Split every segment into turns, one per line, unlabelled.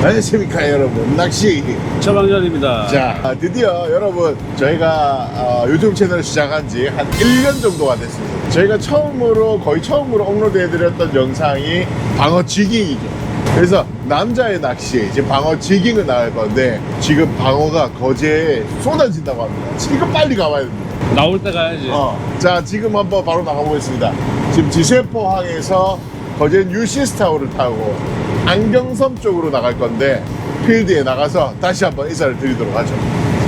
안녕하십니까 여러분 낚시
처방전입니다.
자 아, 드디어 여러분 저희가 어, 요즘 채널을 시작한 지 한 1년 정도가 됐습니다 저희가 처음으로 거의 처음으로 업로드 해드렸던 영상이 방어 지깅이죠 그래서 남자의 낚시 이제 방어 지깅을 나갈 건데 지금 방어가 거제에 쏟아진다고 합니다 지금 빨리 가봐야 됩니다
나올 때 가야지.
어. 자, 지금 한번 바로 나가보겠습니다. 지금 지세포항에서 거제 뉴시스타워를 타고 안경섬 쪽으로 나갈 건데 필드에 나가서 다시 한번 인사를 드리도록 하죠.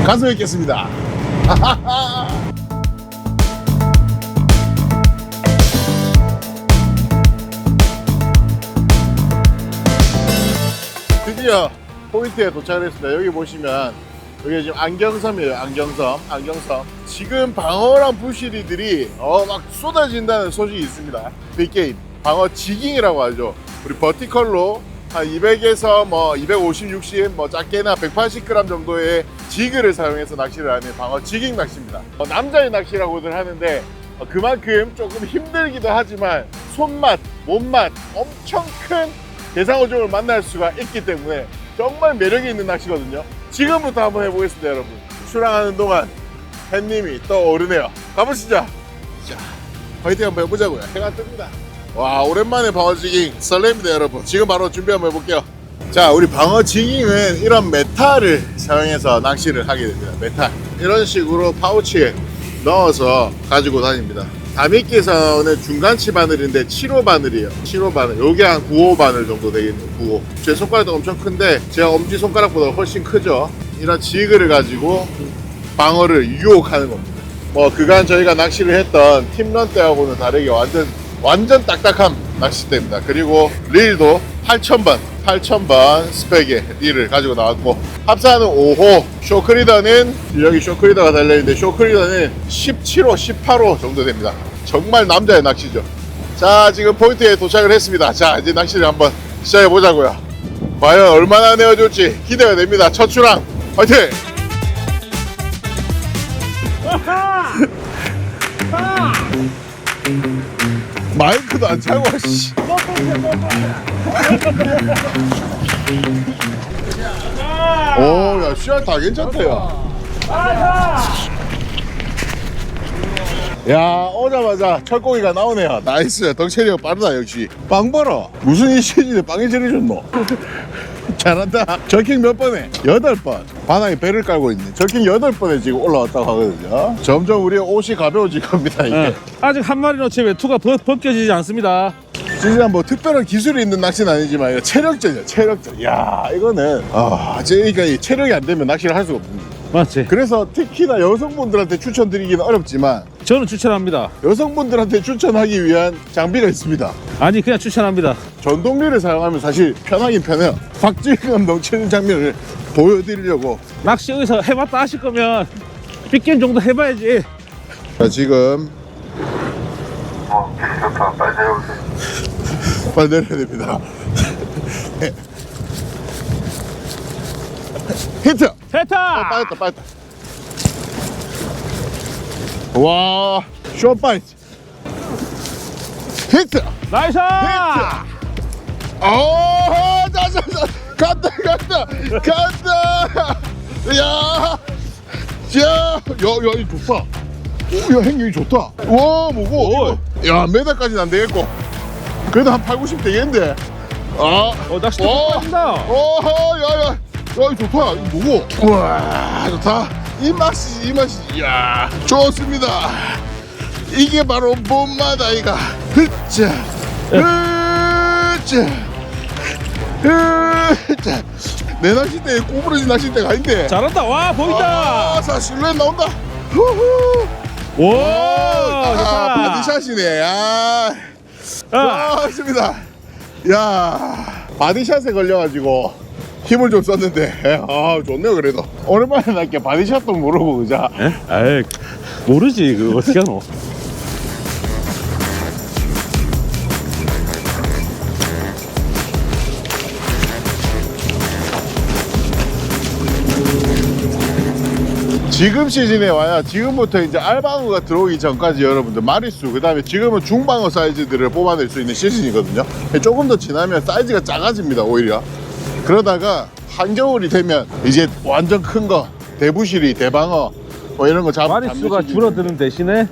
가서 뵙겠습니다. 드디어 포인트에 도착을 했습니다. 여기 보시면 여기 지금 안경섬이에요. 안경섬, 안경섬. 지금 방어랑 부시리들이 어, 막 쏟아진다는 소식이 있습니다. 빅게임 방어 지깅이라고 하죠. 우리 버티컬로 한 200에서 뭐 250, 60, 뭐 작게나 180g 정도의 지그를 사용해서 낚시를 하는 방어 지깅 낚시입니다. 어, 남자의 낚시라고들 하는데 어, 그만큼 조금 힘들기도 하지만 손맛, 몸맛 엄청 큰 대상어종을 만날 수가 있기 때문에 정말 매력이 있는 낚시거든요. 지금부터 한번 해보겠습니다, 여러분. 출항하는 동안 햇님이 떠오르네요. 가보시죠. 자, 화이팅 한번 해보자고요. 해가 뜹니다. 와, 오랜만에 방어지깅 설렙니다, 여러분. 지금 바로 준비 한번 해볼게요. 자, 우리 방어지깅은 이런 메탈을 사용해서 낚시를 하게 됩니다. 메탈. 이런 식으로 파우치에 넣어서 가지고 다닙니다. 다미끼에서는 중간치 바늘인데 7호 바늘이에요. 7호 바늘. 요게 한 9호 바늘 정도 되겠네요. 9호. 제 손가락도 엄청 큰데 제가 엄지 손가락보다 훨씬 크죠. 이런 지그를 가지고 방어를 유혹하는 겁니다. 뭐 그간 저희가 낚시를 했던 팀런 때하고는 다르게 완전 완전 딱딱한 낚싯대입니다. 그리고 릴도 8,000번, 8,000번 스펙의 릴을 가지고 나왔고 합사는 5호, 쇼크리더는 여기 쇼크리더가 달려있는데 쇼크리더는 17호, 18호 정도 됩니다. 정말 남자의 낚시죠. 자, 지금 포인트에 도착을 했습니다. 자, 이제 낚시를 한번 시작해 보자고요. 과연 얼마나 내어줄지 기대가 됩니다. 첫 출항, 화이팅! 마이크도 안 차고 씨. 오, 야, 씨알 다 괜찮다, 야. 야, 오자마자 철고기가 나오네요. 나이스. 덩체리가 빠르다, 역시. 빵 벌어. 무슨 이 시즌에 빵이 저리셨노? 잘한다. 절킹 몇 번에? 여덟 번. 바닥에 배를 깔고 있네. 절킹 여덟 번에 지금 올라왔다고 하거든요. 점점 우리의 옷이 가벼워질 겁니다, 이게.
예. 아직 한 마리 놓치 외투가 벗, 벗겨지지 않습니다.
진짜 뭐 특별한 기술이 있는 낚시는 아니지만 이거 체력전이야 체력전 야 이거는 아 그러니까 이 체력이 안 되면 낚시를 할 수가 없습니다
맞지?
그래서 특히나 여성분들한테 추천드리기는 어렵지만
저는 추천합니다.
여성분들한테 추천하기 위한 장비가 있습니다
아니 그냥 추천합니다.
전동리를 사용하면 사실 편하긴 편해요 박질감 넘치는 장면을 보여드리려고
낚시 여기서 해봤다 하실 거면 빗겜 정도 해봐야지.
자 지금
어, 좋다. 빨리 내려오세요.
빨리 내려야 됩니다 히트
세타!
빠졌다 빠졌다 와 쇼파이트 히트
나이스!
어 자자 자 간다 간다 간다 야 야, 야, 야, 이 좋다. 오, 야, 행님이 좋다. 와, 뭐고? 야, 메달까지는 안 되겠고. 그래도 한 8, 90 되겠는데. 아,
어, 낚시
어.
빠진다.
야, 야, 야, 이거 좋다. 이거 뭐고? 우와, 좋다. 이 맛이, 이 맛이, 이야, 좋습니다. 이게 바로 봄맛 아이가. 흐짜, 흐짜, 흐짜. 내 낚싯대에 꼬부러진 낚싯대가 아닌데.
잘한다. 와, 보인다.
아, 자, 실루엣 나온다. 후후.
오,
아,
좋다.
바디샷이네. 야.
아,
좋습니다. 야, 바디샷에 걸려가지고 힘을 좀 썼는데, 아, 좋네요, 그래도. 오랜만에 날게 바디샷도 모르고, 그자.
에? 에이, 모르지. 그거 어떻게 하노?
지금 시즌에 와야 지금부터 이제 알방어가 들어오기 전까지 여러분들 마리수 그 다음에 지금은 중방어 사이즈들을 뽑아낼 수 있는 시즌이거든요 조금 더 지나면 사이즈가 작아집니다 오히려 그러다가 한겨울이 되면 이제 완전 큰 거 대부실이 대방어 뭐 이런 거 잡.
마리수가 줄어드는 대신에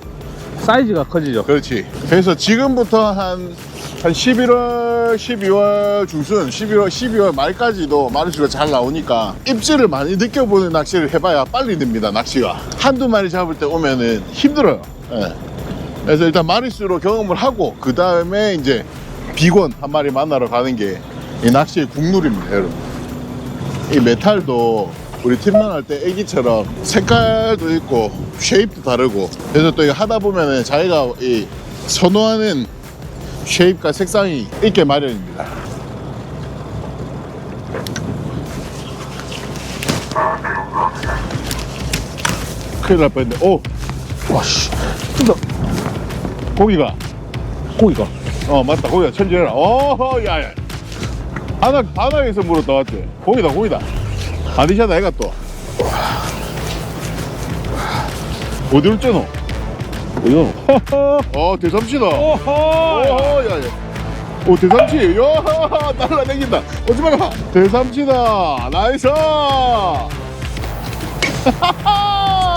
사이즈가 커지죠.
그렇지. 그래서 지금부터 한, 한 11월, 12월 중순, 11월, 12월 말까지도 마리수가 잘 나오니까 입질을 많이 느껴보는 낚시를 해봐야 빨리 늡니다, 낚시가. 한두 마리 잡을 때 오면은 힘들어요. 예. 그래서 일단 마리수로 경험을 하고, 그 다음에 이제 비건 한 마리 만나러 가는 게 이 낚시의 국룰입니다, 여러분. 이 메탈도 우리 팀만 할 때 애기처럼 색깔도 있고 쉐입도 다르고 그래서 또 이거 하다 보면은 자기가 이 선호하는 쉐입과 색상이 있게 마련입니다. 큰일 날 뻔했네. 오! 와씨. 뜬다. 고기가.
고기가.
어, 맞다. 고기가 천지해라. 어, 야, 야. 바닥, 바닥에서 물었다, 왔지? 고기다, 고기다. 바디샤다, 애가 또. 어디로 째노?
허허.
어, 대삼치다. 어,
오호.
야, 야. 오, 대삼치. 야, 날라다닌다. 오지 마라. 대삼치다. 나이스.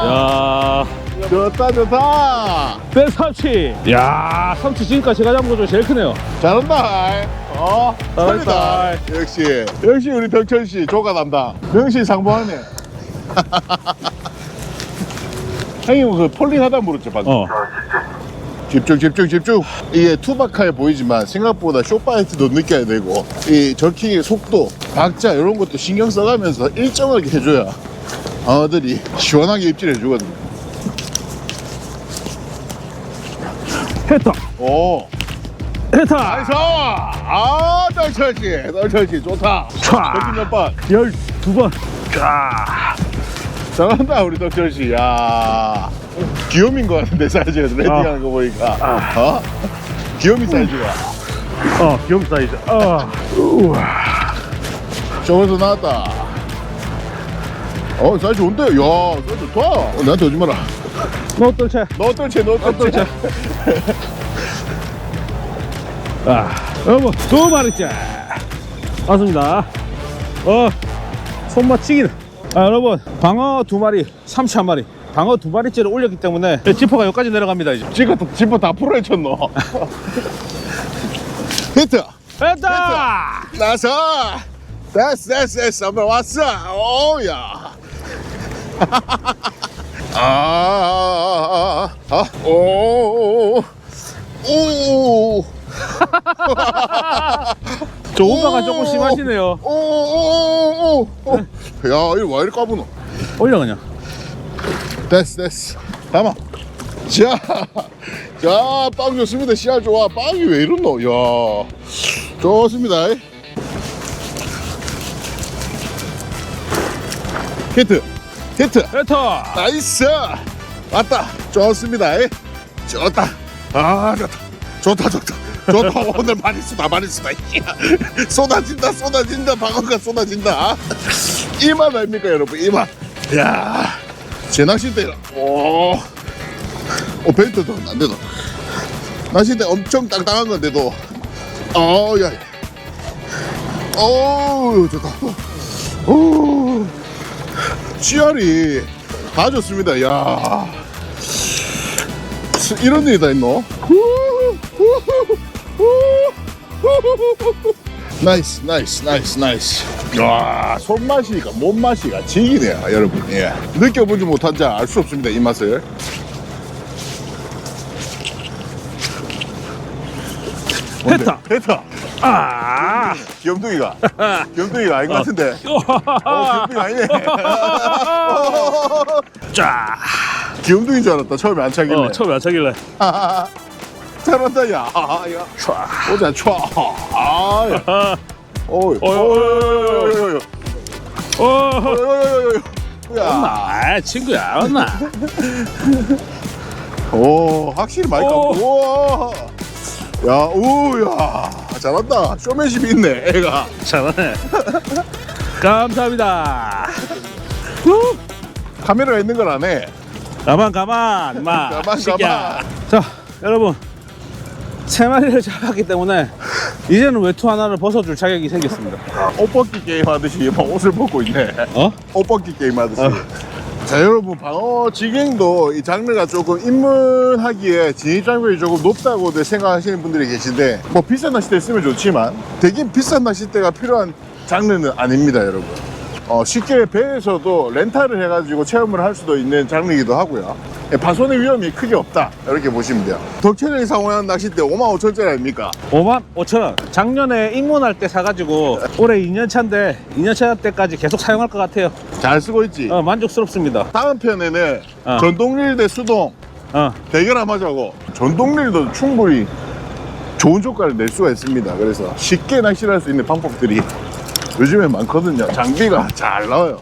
야.
좋다, 좋다.
내 삼치. 야, 삼치 지금까지 제가 잡은 거 중에 제일 크네요.
잘한다. 어. 탑이다. 역시, 역시 우리 덕천 씨 조가 담당. 명시 상봉하네. 형님 그 폴링 하다 물었죠 방금.
어.
집중, 집중, 집중. 이게 투박하게 보이지만 생각보다 쇼파이트도 느껴야 되고 이 저킹의 속도, 박자 이런 것도 신경 써가면서 일정하게 해줘야 방어들이 시원하게 입질해 주거든요.
했다.
오,
했다.
나이스! 아, 덕천 씨, 덕천 씨 좋다.
촤.
덕진 몇 번?
열두 번. 자.
잘한다 우리 덕철 씨. 야 귀요미인 것 같은데 사이즈가 레딩하는 거 보니까. 어? 귀요미 사이즈가.
어, 귀염 사이즈. 어. 우와.
저기서 나왔다. 어 사이즈 좋은데? 야 사이즈 좋다. 어, 나한테 오지 마라.
너 떨채.
너 어떨지 너
떨채. 아, 여러분 두 마리째 맞습니다. 어, 손맛치기는. 아, 여러분 방어 두 마리, 삼치 한 마리. 방어 두 마리째를 올렸기 때문에 지퍼가 여기까지 내려갑니다 이제.
지금 지퍼 다 풀어헤쳤노. 히트.
됐다.
나서. 됐어 됐어 됐어 한번 왔어. 오야. 아, 아, 아, 오, 오,
저 오빠가 조금 심하시네요.
오, 오, 오, 오. 야, 이거 왜 이렇게 까부노?
올려 그냥.
됐어, 됐어. 담아. 자, 자, 빵 좋습니다. 씨알 좋아. 빵이 왜 이렇노? 야, 좋습니다. 히트, 히트.
됐다.
나이스 왔다 좋습니다 에? 좋다 아 좋다 좋다 좋다 좋다 오늘 많이 쏟아 많이 쏟아 쏟아진다 쏟아진다. 방어가 쏟아진다. 이맛 아닙니까 여러분? 이맛 야제 낚싯대. 오, 오 벨트도 안 되나 낚싯대 엄청 땅땅한 건데도. 어야. 어우 좋다. 오 GR이 다 좋습니다. 야. 이런 일이 다 있노? 나이스, 나이스, 나이스, 나이스. 야 손맛이가 몸맛이가 지기네요, 여러분. 예. 느껴보지 못한 자 알 수 없습니다, 이 맛을. 뭔데?
했다.
했다.
아.
귀염둥이가. 귀염둥이가 아닌 것 같은데. 어, 귀염둥이 아니네.
자.
귀염둥이인 줄 알았다. 처음에 안 차길래.
어, 처음에 안 차길래.
잘한다, 야. 아, 야.
촤.
오자, 촤. 아, 야.
아.
어이.
어이, 어이, 어이,
어이,
어.
어이, 어이. 야.
아, 친구야. 왔나?
오, 확실히 많이
오.
깎고. 우와. 야, 우, 야. 잘한다. 쇼맨십이 있네, 애가.
잘하네. 감사합니다.
카메라가 있는 걸 안 해.
가만 가만 마
가만. 가만.
자 여러분 세 마리를 잡았기 때문에 이제는 외투 하나를 벗어줄 자격이 생겼습니다.
옷 벗기 게임 하듯이 막 옷을 벗고 있네.
어?
옷 벗기 게임 하듯이. 자 여러분 방어 지갱도 이 장르가 조금 입문하기에 진입 장벽이 조금 높다고들 생각하시는 분들이 계신데 뭐 비싼 낚싯대 쓰면 좋지만 되긴 비싼 낚싯대가 필요한 장르는 아닙니다 여러분 어, 쉽게 배에서도 렌탈을 해가지고 체험을 할 수도 있는 장르이기도 하고요 예, 파손의 위험이 크게 없다 이렇게 보시면 돼요 덕체를 사용한 낚싯대 5만 5천짜리 아닙니까
5만 5천 원. 작년에 입문할 때 사가지고 올해 2년 차인데 2년 차 때까지 계속 사용할 것 같아요.
잘 쓰고 있지
어, 만족스럽습니다.
다음 편에는
어.
전동릴 대 수동
어.
대결 한번 하자고 전동릴도 충분히 좋은 효과를 낼 수가 있습니다 그래서 쉽게 낚시를 할 수 있는 방법들이 요즘에 많거든요 장비가 잘 나와요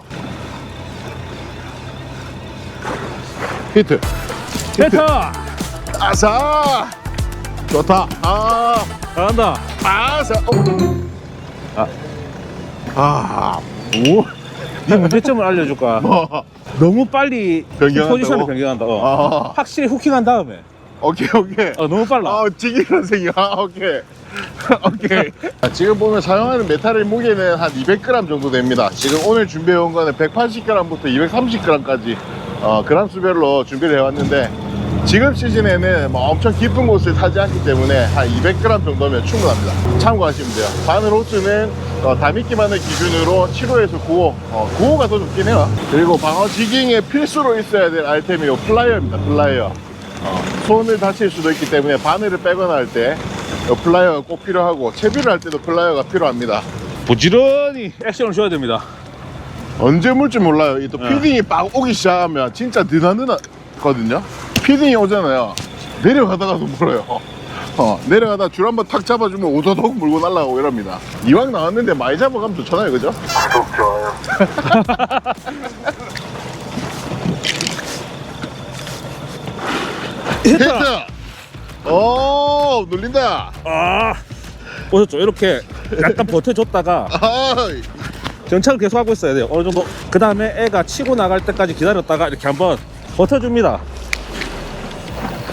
히트
베터
아사 좋다 아
잘한다.
아사 어. 아. 오.
네 문제점을 알려줄까?
뭐.
너무 빨리
변경한다고?
포지션을 변경한다. 어.
아.
확실히 후킹한 다음에
오케이 오케이
어, 너무 빨라.
아, 지기 선생님. 아, 오케이. 오케이. 아, 지금 보면 사용하는 메탈의 무게는 한 200g 정도 됩니다. 지금 오늘 준비해온 거는 180g부터 230g까지 어, 그람 수별로 준비를 해왔는데 지금 시즌에는 뭐 엄청 깊은 곳을 타지 않기 때문에 한 200g 정도면 충분합니다. 참고하시면 돼요. 바늘 호스는 어, 다미끼 바늘 기준으로 7호에서 9호. 어, 9호가 더 좋긴 해요. 그리고 방어 지깅에 필수로 있어야 될 아이템이 요 플라이어입니다. 플라이어. 어, 손을 다칠 수도 있기 때문에 바늘을 빼거나 할때 플라이어가 꼭 필요하고 채비를 할 때도 플라이어가 필요합니다.
부지런히 액션을 줘야 됩니다.
언제 물지 몰라요. 이또
네.
피딩이 막 오기 시작하면 진짜 느나느나거든요. 피딩이 오잖아요. 내려가다가도 물어요. 어, 내려가다 줄 한번 탁 잡아주면 오도독 물고 날아가고 이럽니다. 이왕 나왔는데 많이 잡아가면 좋잖아요. 그죠?
구독, 좋아요.
히트! 오, 눌린다.
아, 보셨죠? 이렇게 약간 버텨줬다가
아이,
견착을 계속 하고 있어야 돼요. 어느 정도. 그 다음에 애가 치고 나갈 때까지 기다렸다가 이렇게 한번 버텨줍니다.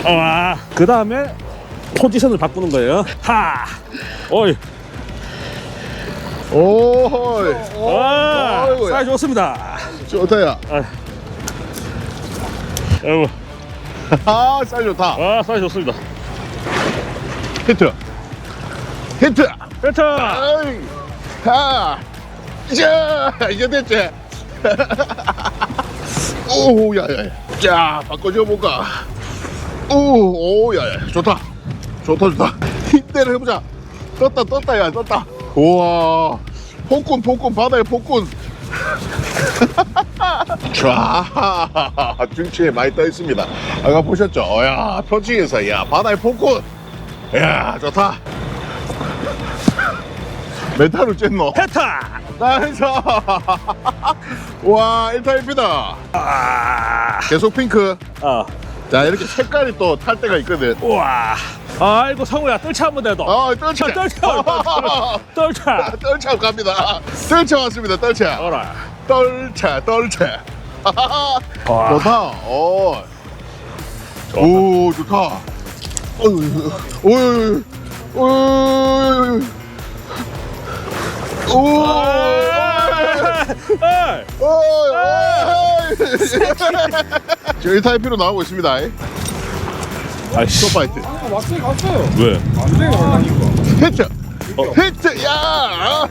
와. 그 다음에 포지션을 바꾸는 거예요. 하. 어이.
오이.
와.
어이구야.
사이 좋습니다.
좋다야.
아이고.
아, 쌀 좋다.
아, 사이 좋습니다.
히트. 히트.
베터.
아이, 하, 이제 이제 됐지. 오, 야야. 자, 바꿔줘 볼까. 오, 오, 야 야. 좋다. 좋다, 좋다. 힘대로 해보자. 떴다, 떴다, 야, 떴다. 우와, 폭군, 폭군, 바다의 폭군. 쫙 중치에 많이 떠 있습니다. 아까 보셨죠? 어, 야, 표층에서 야 바다의 폭군. 야, 좋다. 메탈을 쬐노.
베타.
나이스! 와, 1타 1피다.
아.
계속 핑크.
아.
자, 이렇게 색깔이 또 탈 때가 있거든.
우와. 아이고 성우야 떨차 한번 내도.
아, 떨차.
떨차. 떨차.
떨차 갑니다. 떨차 왔습니다, 떨차.
어라.
떨차.
와.
좋다. 오. 오, 좋다. 어유, 어유, 어유, 오.
에이.
어이, 어이. 지금 1타 1피로 나오고 있습니다.
아이씨.
소파이트.
왜?
히트! 히트! 야!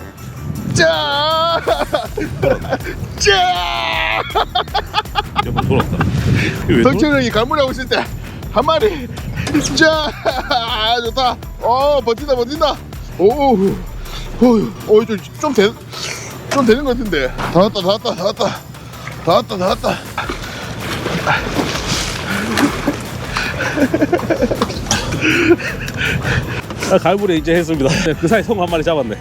짜! 짜!
한번 돌았다. 이게 왜 돌아?
덕철 형이 갈무리하고 있을 때 한 마리 짜! 아, 좋다. 어, 버틴다, 버틴다. 오, 오, 오, 좀, 좀, 되, 좀 되는 것 같은데. 다 왔다, 다 왔다, 다 왔다. 다 왔다, 다 왔다.
아, 갈무리 이제 했습니다. 네, 그 사이 성우 한 마리 잡았네.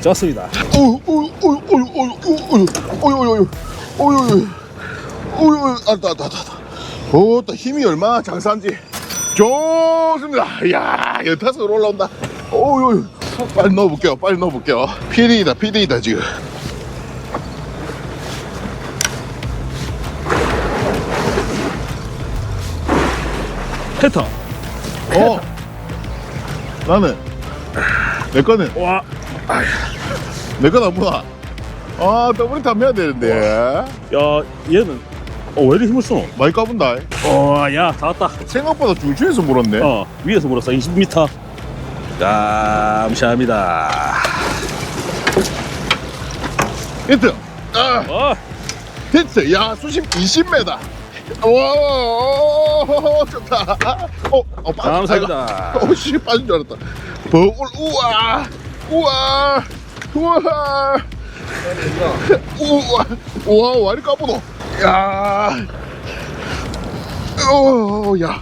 좋습니다.
어유, 어유, 어유, 어유, 어유, 어유, 어유, 어유, 어유, 어유, 어유, 알다, 알다, 알다. 오, 또 힘이 얼마나 장사한지. 좋습니다. 이야, 연타석으로 올라온다. 어유, 빨리 넣어볼게요. 빨리 넣어볼게요. 피딩이다, 피딩이다, 지금.
페터.
어, 나는 내 거는
와,
내건 아무나. 아 더블이 담해야 되는데.
야, 얘는 어, 왜 이리 힘을 쏘노?
많이 까본다.
어, 야, 다 왔다.
생각보다 중추에서 물었네.
어, 위에서 물었어. 20m. 감사합니다.
히트. 아
어,
히트. 야 수심 20m. 와 좋다. 어, 어 빠졌다.
감사합니다.
오씨 빠진 줄 알았다. 버울 우와 우와 우와 우와 우와 와리 까보노. 야. 오, 야.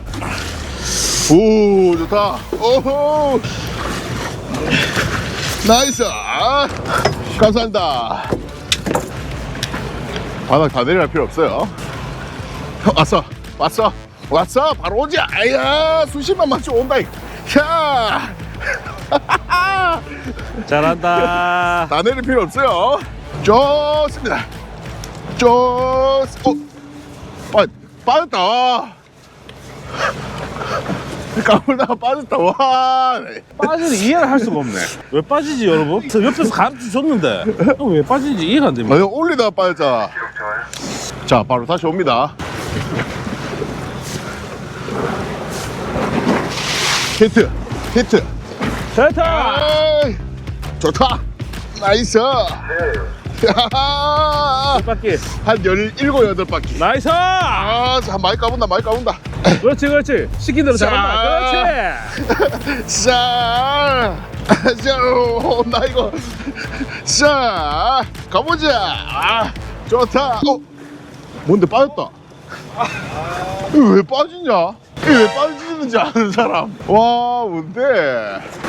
오, 좋다. 오호. 나이스. 아, 감사합니다. 바닥 다 내려갈 필요 없어요. 왔어, 왔어, 왔어. 바로 오지. 아야, 수십만 맞춰 온다. 야.
잘한다.
다 내릴 필요 없어요. 좋습니다. 좋, 어, 빠, 빠졌다. 까불다가 빠졌다. 와.
빠지는 이해를 할 수가 없네. 왜 빠지지, 여러분? 저 옆에서 가르쳐 줬는데. 어, 왜 빠지는지 이해가 안 됩니다.
아, 올리다가 빠졌잖아. 자, 바로 다시 옵니다. 히트, 히트.
됐다!
좋다. 나이스.
네.
한
바퀴.
17, 8바퀴.
나이스!
아, 자, 많이 까본다, 많이 까본다.
그렇지, 그렇지. 시킨 대로 잘한다. 그렇지.
자, 자, 어, 나 이거. 자, 가보자. 아, 좋다. 어, 뭔데 빠졌다. 이거 왜 빠지냐? 이게 왜 빠지는지 아는 사람. 와, 뭔데?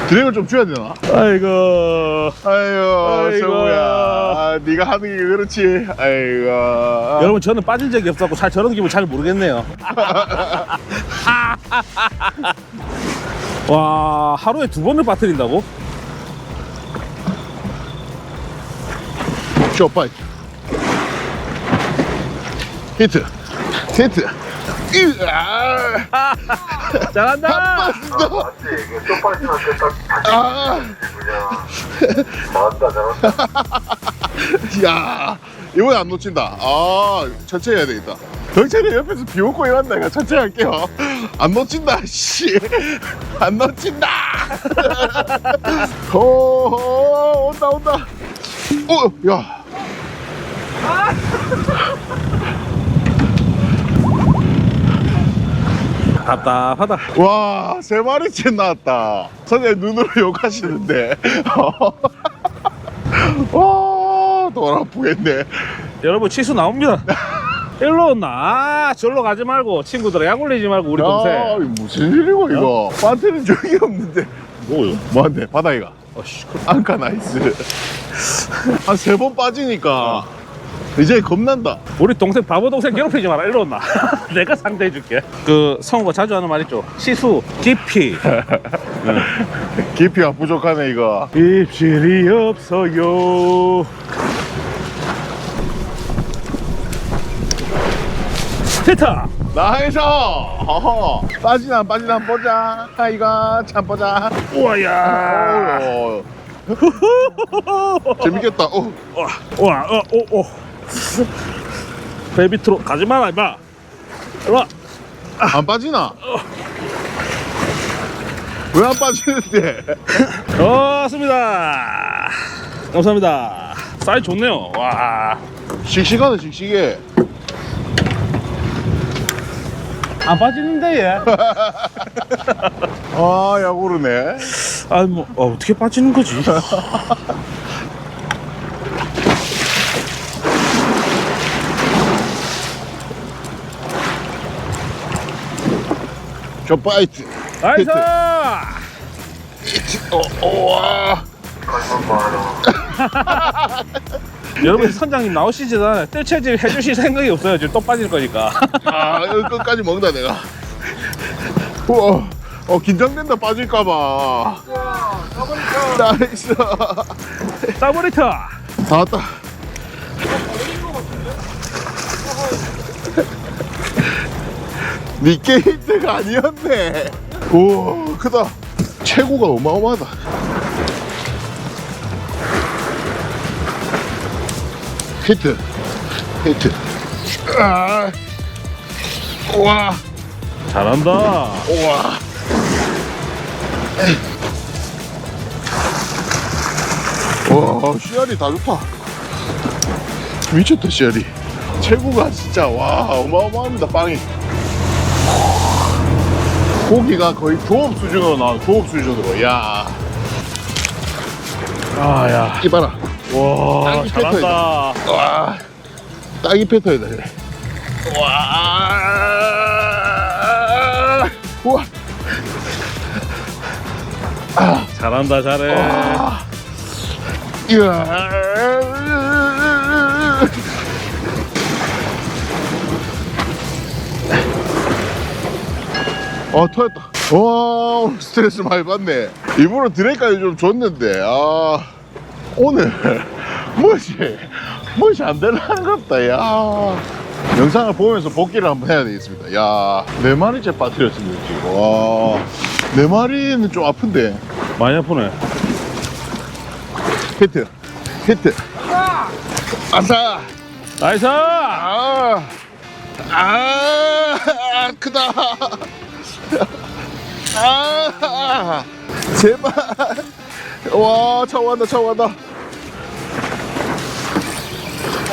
드랙을 좀 줘야 되나?
아이고.
아이고,
아이고.
성우야. 아, 네가 하는 게 그렇지. 아이고.
여러분, 저는 빠진 적이 없었고, 잘 저런 기분 잘 모르겠네요. 와, 하루에 두 번을 빠뜨린다고?
쇼파이트 히트 히트 으아.
잘한다!
아, 맞지? 딱
아,
그냥. 잘한다, 잘한다.
야 이번에 안 놓친다. 아 천천히 해야 되겠다. 경찰이 옆에서 비웃고 일한다. 이거 천천히 할게요. 안 놓친다 씨 안 놓친다. 오 온다 온다. 오 야
답답하다.
와, 세 마리째 나왔다. 선생님 눈으로 욕하시는데. 와, 돈 아프겠네.
여러분, 치수 나옵니다. 일로 온나? 아, 절로 가지 말고, 친구들아, 약 올리지 말고, 우리
야,
동생.
이거 무슨 일이고, 이거. 반테는 적이 없는데.
뭐요?
뭐한데? 바다이가.
아씨,
안카 나이스. 한 세 번 빠지니까. 이제 겁난다.
우리 동생 바보 동생 괴롭히지 마라 일로 온나 내가 상대해 줄게 그 성우가 자주 하는 말 있죠 시수 깊이
깊이가 부족하네, 이거.
입질이 없어요 히타
나이스! 어허. 빠지나, 안 빠지나, 한번 보자. 아이가, 참 보자.
우와야
어, 재밌겠다. 어.
우와 어 오오 배 밑으로 가지 마라 임마. 일로와.
안 빠지나? 왜 안 빠지는데?
좋습니다. 감사합니다. 사이즈 좋네요. 와.
씩씩하네 씩씩해.
안 빠지는데 얘?
아 야구르네.
아니 뭐 어, 어떻게 빠지는 거지?
쇼파이트.
나이스!
어, 와.
가지만 봐요.
여러분 선장님 나오시지도 뜰채질 해주실 생각이 없어요. 지금 또 빠질 거니까.
아 이거 끝까지 먹는다 내가. 우와 어 긴장된다 빠질까봐. 나이스.
더블리터!
다 왔다 니케이트가 아니었네. 우와 크다. 최고가 어마어마하다. 히트 히트. 아, 우와.
잘한다.
우와. 와 씨알이 다 좋다. 미쳤다 씨알이. 최고가 진짜 와 어마어마합니다 빵이. 고기가 거의 조업 수준으로 나와, 조업 수준으로. 야,
아, 야.
이봐라.
와,
딱이
잘한다.
와, 딱이 패턴이다, 그래. 와, 우와.
잘한다, 잘해.
이야. 어 터졌다. 와 오늘 스트레스 많이 받네. 일부러 드레까지 좀 줬는데 아 오늘 뭐지 뭐지 안 되려는 것 같다. 야 영상을 보면서 복귀를 한번 해야 되겠습니다. 야네 마리째 빠뜨렸습니다 지금. 와네 마리는 좀 아픈데.
많이 아프네.
히트 히트 아싸
나이스!
아, 아 크다 아! 제발. 와 차고 간다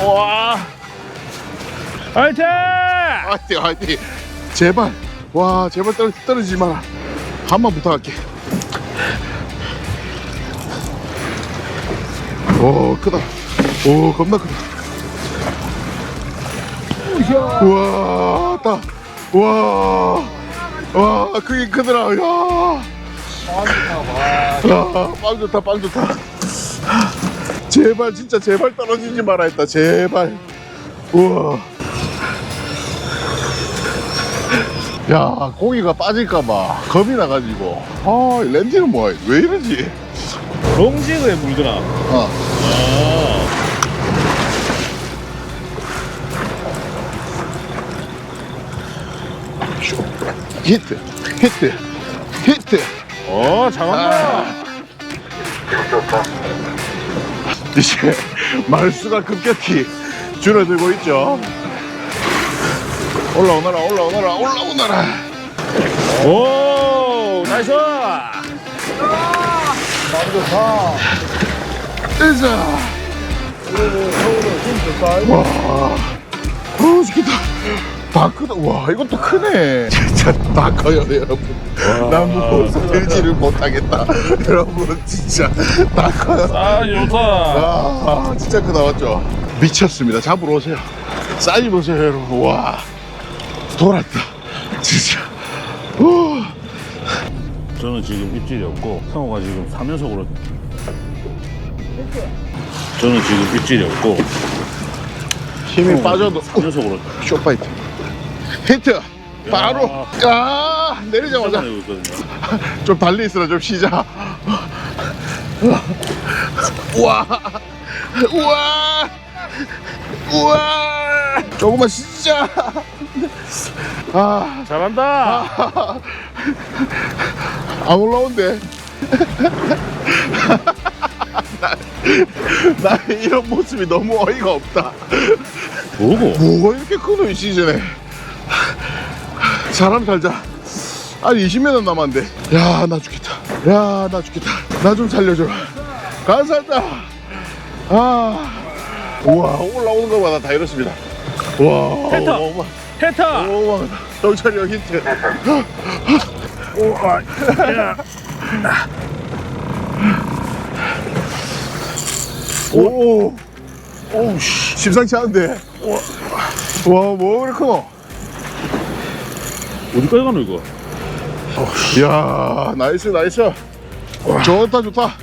와.
화이팅!
화이팅 화이팅. 제발. 와 제발 떨어, 떨어지지 마라 한 번 부탁할게. 오 크다. 오 겁나 크다. 우와 따. 우와 와 크긴 크더라. 야. 야, 빵 좋다 빵 좋다. 제발 진짜 제발 떨어지지 마라 했다 제발. 우와. 야 고기가 빠질까봐 겁이 나가지고. 아 렌즈는 뭐야? 왜 이러지?
롱지그에 물더라.
어. 쇼. 히트 히트 히트
어, 잘한다.
좋다.
이제 말수가 급격히 줄어들고 있죠 올라오너라 올라오너라 올라오너라
오, 나이스!
으자 와, 어, 좋겠다. 다 크다. 와, 이것도 크네. 진짜 다 커요, 여러분. 난 무서워서 들지를 못하겠다. 여러분, 진짜 다 커요.
아, 좋다.
아, 진짜 크다, 맞죠? 미쳤습니다. 잡으러 오세요. 사이즈 보세요, 여러분. 와, 돌았다. 진짜. 오.
저는 지금 입질이 없고, 상호가 지금 3연속으로. 저는 지금 입질이 없고,
힘이 빠져도
3연속으로
쇼파이트. 히트! 바로! 아, 내리자마자.
내고 있거든요.
좀 달리 있으라 좀 쉬자. 우와, 우와, 우와. 조금만 쉬자. 아,
잘한다.
안 올라온대. 나, 나 이런 모습이 너무 어이가 없다.
뭐고?
뭐가 이렇게 크노 이 시즌에. 사람 살자. 아니 20m 남았는데. 야 나 죽겠다. 야 나 죽겠다. 나 좀 살려줘. 간 살다. 아. 우와 올라오는 것마다 다 이렇습니다. 와.
텐터.
어마
헤타!
어마. 정찰이 형 힌트.
우와, 야.
오. 오우 씨. 심상치 않은데. 와, 뭐 그렇게 커?
어디까지 가노, 이거?
이야, 나이스, 나이스. 좋다, 좋다.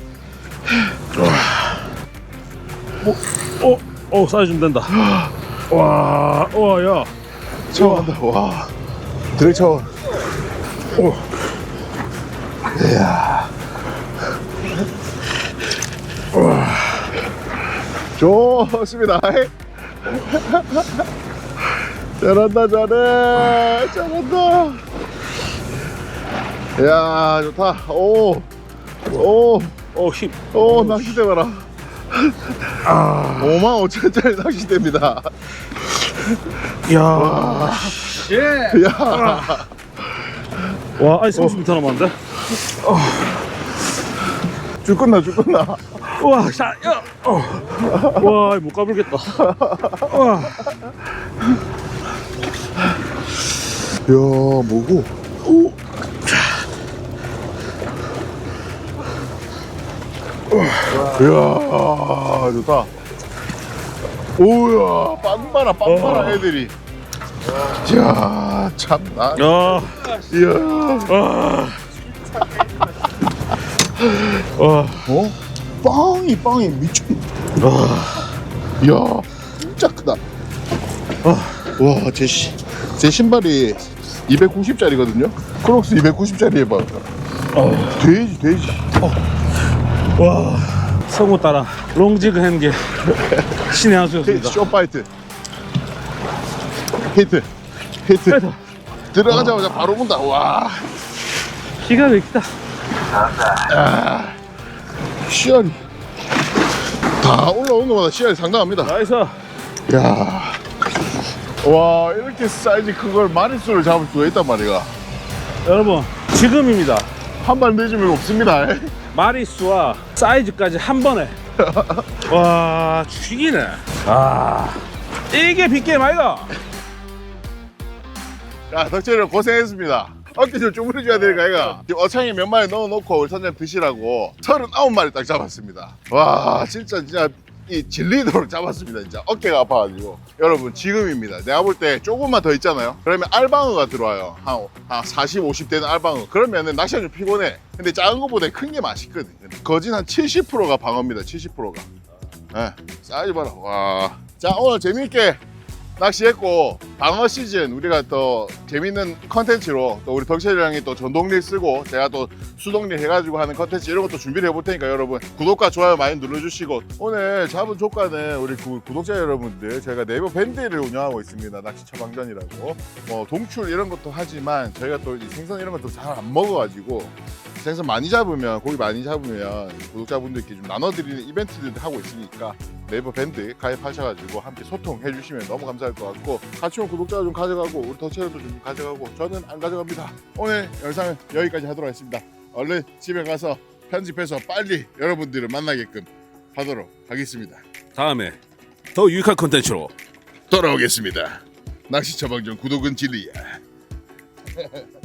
어, 어, 사이즈 좀 된다. 와, 와, 야.
차원한다. 와. 드랙 차원. 오. 이야. 와. 좋습니다. 잘한다, 잘해. 잘한다. 이야, 좋다. 오. 오.
어, 힘.
오, 낚시 대 봐라. 5만 5천짜리 낚싯대입니다.
야,
야,
와, 아니 30m 남았는데?
줄 끝나, 줄 끝나.
와, 자, 야, 어. 와, 못 가불겠다. 와,
야, 뭐고? 오. 이야, 좋다. 오야, 빵빠라, 빵빠라, 애들이. 야, 참나.
야,
이야.
아,
어? 빵이, 빵이 미쳤. 이야, 진짜 크다. 와, 제, 시, 제 신발이 290짜리거든요. 크록스 290짜리 해봐. 돼지, 돼지.
와, 성우 따라 롱지그 한게 신의 한 수였습니다.
쇼파이트. 히트. 히트. 들어가자마자 바로 본다. 와,
기가 막히다.
씨알이. 다 올라오는 것마다 씨알이 상당합니다.
나이스.
야. 와, 이렇게 사이즈 큰걸 마리수를 잡을 수가 있단 말이야.
여러분, 지금입니다.
한발 늦으면 없습니다.
마리수와 사이즈까지 한 번에. 와, 죽이네. 아, 이게 빅게임 아이가?
야, 덕철이 고생했습니다. 어깨 좀 주무려줘야 되니까, 이가. 지금 어창에 몇 마리 넣어놓고 우리 선생님 드시라고 39마리 딱 잡았습니다. 와, 진짜, 진짜, 이 진리도록 잡았습니다, 진짜. 어깨가 아파가지고. 여러분, 지금입니다. 내가 볼 때 조금만 더 있잖아요. 그러면 알방어가 들어와요. 한, 한 40, 50 되는 알방어. 그러면은 낚시가 좀 피곤해. 근데 작은 거보다 큰 게 맛있거든. 거진 한 70%가 방어입니다, 70%가. 예, 사이즈 봐라. 와. 자, 오늘 재밌게 낚시했고 방어 시즌 우리가 또 재밌는 컨텐츠로 또 우리 덕철이랑이 또 전동릴 쓰고 제가 또 수동릴 해가지고 하는 컨텐츠 이런 것도 준비를 해볼 테니까 여러분 구독과 좋아요 많이 눌러주시고 오늘 잡은 조과는 우리 구, 구독자 여러분들 저희가 네이버 밴드를 운영하고 있습니다. 낚시 처방전이라고. 뭐 동출 이런 것도 하지만 저희가 또이 생선 이런 것도 잘 안 먹어가지고 생선 많이 잡으면 고기 많이 잡으면 구독자분들께 좀 나눠드리는 이벤트들 하고 있으니까 네이버 밴드 가입하셔가지고 함께 소통해 주시면 너무 감사할 것 같고 같이 온 구독자가 좀 가져가고 우리 덕체도 좀 가져가고 저는 안 가져갑니다. 오늘 영상은 여기까지 하도록 하겠습니다. 얼른 집에 가서 편집해서 빨리 여러분들을 만나게끔 하도록 하겠습니다.
다음에 더 유익한 콘텐츠로
돌아오겠습니다. 낚시 처방전 구독은 진리야